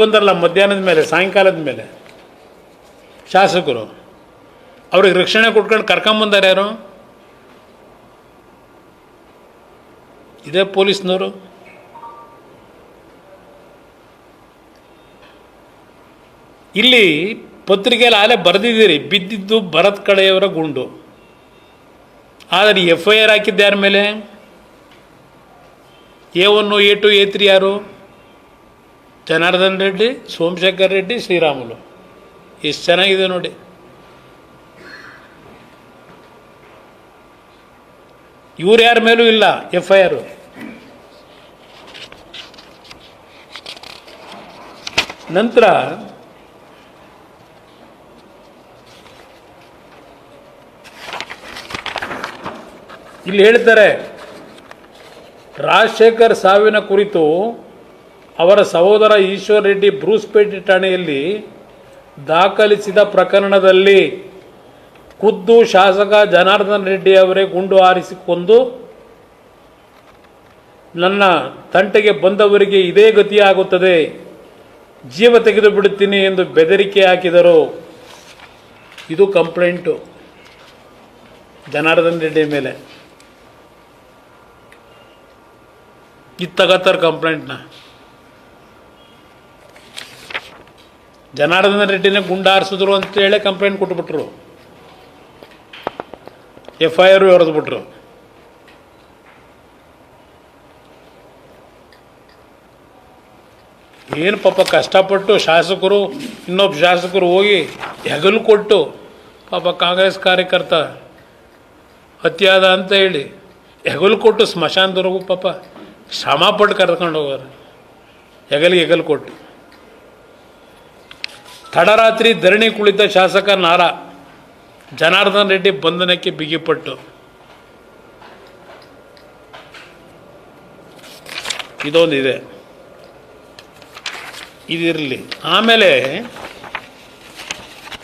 ಬಂದರಲ್ಲ ಮಧ್ಯಾಹ್ನದ ಮೇಲೆ, ಸಾಯಂಕಾಲದ ಮೇಲೆ. ಶಾಸಕರು, ಅವ್ರಿಗೆ ರಕ್ಷಣೆ ಕೊಟ್ಕೊಂಡು ಕರ್ಕೊಂಬಂದಾರೆ ಯಾರು? ಇದೇ ಪೊಲೀಸ್ನವರು? ಇಲ್ಲಿ ಪತ್ರಿಕೆಯಲ್ಲಿ ಆಲೆ ಬರೆದಿದ್ದೀರಿ, ಬಿದ್ದಿದ್ದು ಭರತ್ ಕಡೆಯವರ ಗುಂಡು. ಆದರೆ ಎಫ್ ಐ ಆರ್ ಹಾಕಿದ್ದು ಯಾರ ಮೇಲೆ? A one A two, A three ಯಾರು? ಜನಾರ್ದನ್ ರೆಡ್ಡಿ, ಸೋಮಶೇಖರ್ ರೆಡ್ಡಿ, ಶ್ರೀರಾಮುಲು. ಎಷ್ಟು ಚೆನ್ನಾಗಿದೆ ನೋಡಿ. ಇವ್ರು ಯಾರ ಮೇಲೂ ಇಲ್ಲ ಎಫ್ ಐ ಆರು ನಂತರ ಇಲ್ಲಿ ಹೇಳ್ತಾರೆ, ರಾಜಶೇಖರ್ ಸಾವಿನ ಕುರಿತು ಅವರ ಸಹೋದರ ಈಶ್ವರ್ ರೆಡ್ಡಿ ಬ್ರೂಸ್ಪೇಟೆ ಠಾಣೆಯಲ್ಲಿ ದಾಖಲಿಸಿದ ಪ್ರಕರಣದಲ್ಲಿ ಖುದ್ದು ಶಾಸಕ ಜನಾರ್ದನ್ ರೆಡ್ಡಿ ಅವರೇ ಗುಂಡು ಹಾರಿಸಿಕೊಂಡು ನನ್ನ ತಂಟೆಗೆ ಬಂದವರಿಗೆ ಇದೇ ಗತಿಯಾಗುತ್ತದೆ. ಜೀವ ತೆಗೆದು ಬಿಡುತ್ತೀನಿ ಎಂದು ಬೆದರಿಕೆ ಹಾಕಿದರು. ಇದು ಕಂಪ್ಲೇಂಟು ಜನಾರ್ದನ್ ರೆಡ್ಡಿ ಮೇಲೆ. ಇದು ತಗತ್ತಾರೆ ಕಂಪ್ಲೇಂಟ್ನ. ಜನಾರ್ದನ ರೆಡ್ಡಿನ ಗುಂಡಾರಿಸಿದ್ರು ಅಂತ ಅಂತೇಳಿ ಕಂಪ್ಲೇಂಟ್ ಕೊಟ್ಬಿಟ್ರು. ಎಫ್ ಐ ಆರ್ ಹೊರದ್ಬಿಟ್ರು ಏನು ಪಾಪ ಕಷ್ಟಪಟ್ಟು ಶಾಸಕರು, ಇನ್ನೊಬ್ಬ ಶಾಸಕರು ಹೋಗಿ ಹೆಗಲು ಕೊಟ್ಟು ಪಾಪ ಕಾಂಗ್ರೆಸ್ ಕಾರ್ಯಕರ್ತ ಅತಿಯಾದ ಅಂತ ಹೇಳಿ ಹೆಗಲು ಕೊಟ್ಟು ಸ್ಮಶಾನದವರೆಗೂ ಪಾಪ ಶ್ರಮ ಪಟ್ಟು ಕರ್ಕೊಂಡು ಹೋಗೋರು. ಹೆಗಲಿಗೆ ಹೆಗಲು ಕೊಟ್ಟು. ತಡರಾತ್ರಿ ಧರಣಿ ಕುಳಿತ ಶಾಸಕ ನಾರ ಜನಾರ್ದನ್ ರೆಡ್ಡಿ ಬಂಧನಕ್ಕೆ ಬಿಗಿಪಟ್ಟು. ಇದೊಂದಿದೆ. ಇದಿರಲಿ. ಆಮೇಲೆ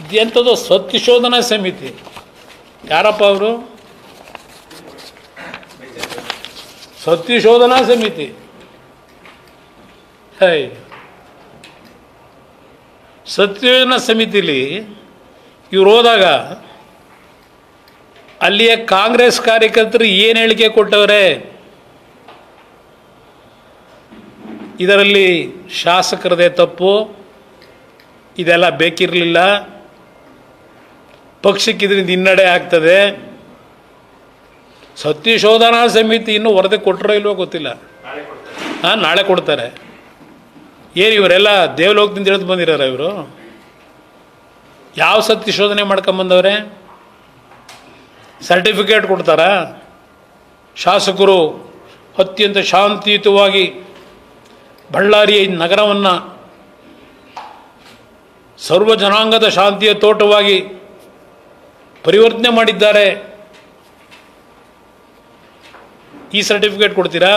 ಇದೆಂಥದ್ದು ಸತ್ಯಶೋಧನಾ ಸಮಿತಿ. ಯಾರಪ್ಪ ಅವರು? ಸತ್ಯಶೋಧನಾ ಸಮಿತಿ. ಹೈ. ಸತ್ಯಶೋಧನಾ ಸಮಿತಿಲಿ ಇವ್ರು ಹೋದಾಗ ಅಲ್ಲಿಯ ಕಾಂಗ್ರೆಸ್ ಕಾರ್ಯಕರ್ತರು ಏನು ಹೇಳಿಕೆ ಕೊಟ್ಟವರೇ? ಇದರಲ್ಲಿ ಶಾಸಕರದೇ ತಪ್ಪು ಇದೆಲ್ಲ ಬೇಕಿರಲಿಲ್ಲ. ಪಕ್ಷಕ್ಕೆ ಇದರಿಂದ ಹಿನ್ನಡೆ ಆಗ್ತದೆ. ಸತ್ಯಶೋಧನಾ ಸಮಿತಿ ಇನ್ನೂ ವರದಿ ಕೊಟ್ಟರೋ ಇಲ್ವೋ ಗೊತ್ತಿಲ್ಲ. ಹಾಂ ನಾಳೆ ಕೊಡ್ತಾರೆ. ಏನು ಇವರೆಲ್ಲ ದೇವಲೋಕದಿಂದ ಇಳಿದು ಬಂದಿರಾರ ಇವರು? ಯಾವ ಸತ್ಯಶೋಧನೆ ಮಾಡ್ಕೊಂಬಂದವ್ರೆ? ಸರ್ಟಿಫಿಕೇಟ್ ಕೊಡ್ತಾರಾ? ಶಾಸಕರು ಅತ್ಯಂತ ಶಾಂತಿಯುತವಾಗಿ ಬಳ್ಳಾರಿಯ ನಗರವನ್ನು ಸರ್ವ ಜನಾಂಗದ ಶಾಂತಿಯ ತೋಟವಾಗಿ ಪರಿವರ್ತನೆ ಮಾಡಿದ್ದಾರೆ. ಈ ಸರ್ಟಿಫಿಕೇಟ್ ಕೊಡ್ತೀರಾ?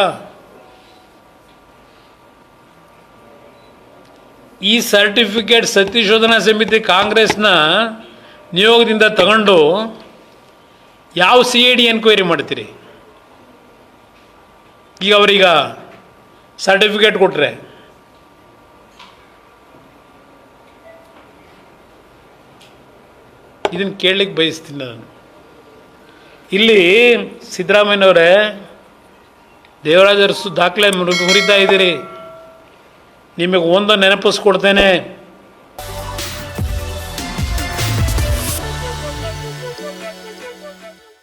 ಈ ಸರ್ಟಿಫಿಕೇಟ್ ಸತ್ಯಶೋಧನಾ ಸಮಿತಿ ಕಾಂಗ್ರೆಸ್ನ ನಿಯೋಗದಿಂದ ತಗೊಂಡು ಯಾವ ಸಿ ಐ ಡಿ ಎನ್ಕ್ವೈರಿ ಮಾಡ್ತೀರಿ? ಈಗ ಅವರೀಗ ಸರ್ಟಿಫಿಕೇಟ್ ಕೊಟ್ಟರೆ ಇದನ್ನು ಕೇಳಲಿಕ್ಕೆ ಬಯಸ್ತೀನಿ ನಾನು. ಇಲ್ಲಿ ಸಿದ್ದರಾಮಯ್ಯನವರೇ, ದೇವರಾಜ ಅರಸು ದಾಖಲೆ ಮುರಿ- ಮುರಿತಾ ಇದ್ದೀರಿ. ನಿಮಗೆ ಒಂದು ನೆನಪಿಸ್ಕೊಡ್ತೇನೆ